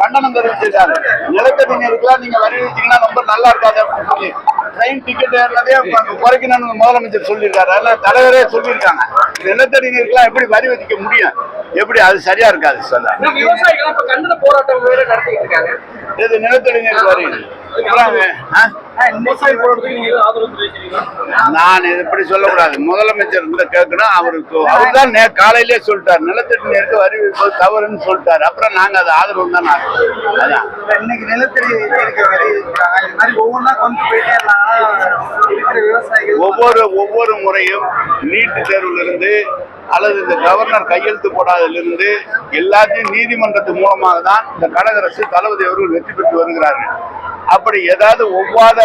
கண்டனம் தெரிவிச்சிருக்காரு. நிலத்தடி நீருக்குலாம் நீங்க வரி வச்சீங்கன்னா ரொம்ப நல்லா இருக்காது அப்படின்னு சொல்லி. ட்ரெயின் டிக்கெட் ஏறினதே குறைக்கணும்னு முதலமைச்சர் சொல்லியிருக்காரு. அதெல்லாம் தலைவரே சொல்லியிருக்காங்க. நிலத்தடி நீருக்குலாம் எப்படி வரி விதிக்க முடியும்? எப்படி அது சரியா இருக்காது சொல்ல. போராட்டம் இது நிலத்தடி நீர் வரி? நான் இது இப்படி சொல்லக்கூடாது. முதலமைச்சர் கிட்ட கேட்கணும் அவருக்கு அவர் தான் நே காலையிலே சொல்லிட்டார். நிலத்தடி நீருக்கு வரி விதிப்பது தவறுன்னு சொல்லிட்டாரு. அப்புறம் நாங்க அதை ஆதரவு தான் நான் அதான். இன்னைக்கு நிலத்தடி ஒவ்வொரு ஒவ்வொரு முறையும் நீட்டு தேர்விலிருந்து அல்லது இந்த கவர்னர் கையெழுத்து போடாதிலிருந்து எல்லாத்தையும் நீதிமன்றத்து மூலமாக தான் இந்த கடகரசு தளபதி அவர்கள் வெற்றி பெற்று வருகிறார்கள். அப்படி ஏதாவது ஒவ்வாத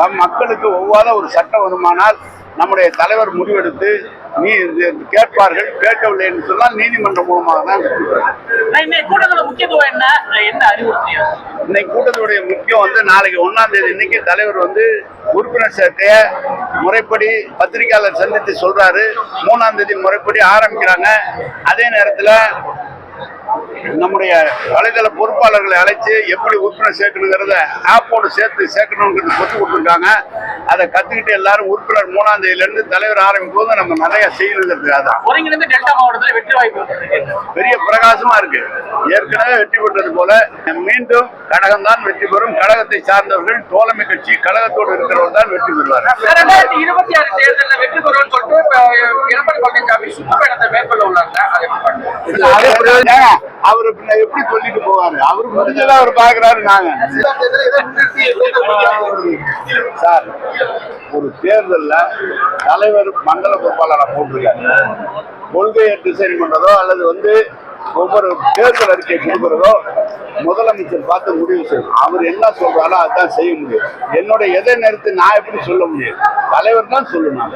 நம் மக்களுக்கு ஒவ்வாத ஒரு சட்டம் வருமானால் நம்முடைய தலைவர் முடிவெடுத்து நீ கேட்பார்கள் கேட்கவில்லை என்று சொன்னால் நீதிமன்றம் மூலமாக தான் இன்னைக்கு கூட்டத்துடைய முக்கியம் வந்து நாளைக்கு ஒன்னாம் தேதி இன்னைக்கு தலைவர் வந்து உறுப்பினர் சேர்க்கைய முறைப்படி பத்திரிகையாளர் சந்தித்து சொல்றாரு. மூணாம் தேதி முறைப்படி ஆரம்பிக்கிறாங்க. அதே நேரத்துல நம்முடைய வலைதள பொறுப்பாளர்களை அழைச்சு எப்படி உறுப்பினர் சேர்க்கணுங்கிறத ஆப்போடு சேர்த்து சேர்க்கணுங்கிறது சொல்லி கொடுத்துருக்காங்க. அதை கத்துக்கிட்டு எல்லாரும் உறுப்பினர் மூணாம் தேதியில இருந்து தலைவர் ஆரம்பிக்கும் போது நம்ம நிறைய செய்யணுங்கிறதுக்காக தான் ஒருங்கிணைந்து டெல்டா மாவட்டத்தில் வெற்றி வாய்ப்பு. பெரிய பிரகாசமா இருக்கு. ஏற்கனவே வெற்றி பெற்றது போல மீண்டும் கழகம் தான் வெற்றி பெறும். கழகத்தை சார்ந்தவர்கள் தோழமை கட்சி கழகத்தோடு இருக்கிறவர் தான் வெற்றி பெறுவார் இருபத்தி ஆறு தேர்தலில் வெற்றி பெறுவோம்னு சொல்லிட்டு எடப்பாடி பழனிசாமி சுற்றுப்பயணத்தை மேற்கொள்ள உள்ளாங்க அவரு எப்படி சொல்லிட்டு போவாரு? அவரு முடிஞ்சதை அவர் பாக்குறாரு நாங்க. சார் ஒரு தேர்தல்ல தலைவர் மண்டல பொறுப்பாளரை போட்டிருக்காரு. கொள்கையை டிசைன் பண்றதோ அல்லது வந்து ஒவ்வொரு தேர்தல் அறிக்கை கொடுக்கறதோ முதலமைச்சர் பார்த்து முடிவு செய்யும் அவர் என்ன சொல்றாரோ அதான் செய்ய முடியும். என்னோட எதை நிறுத்தி நான் எப்படி சொல்ல முடியும்? தலைவர் தான் சொல்லணும்.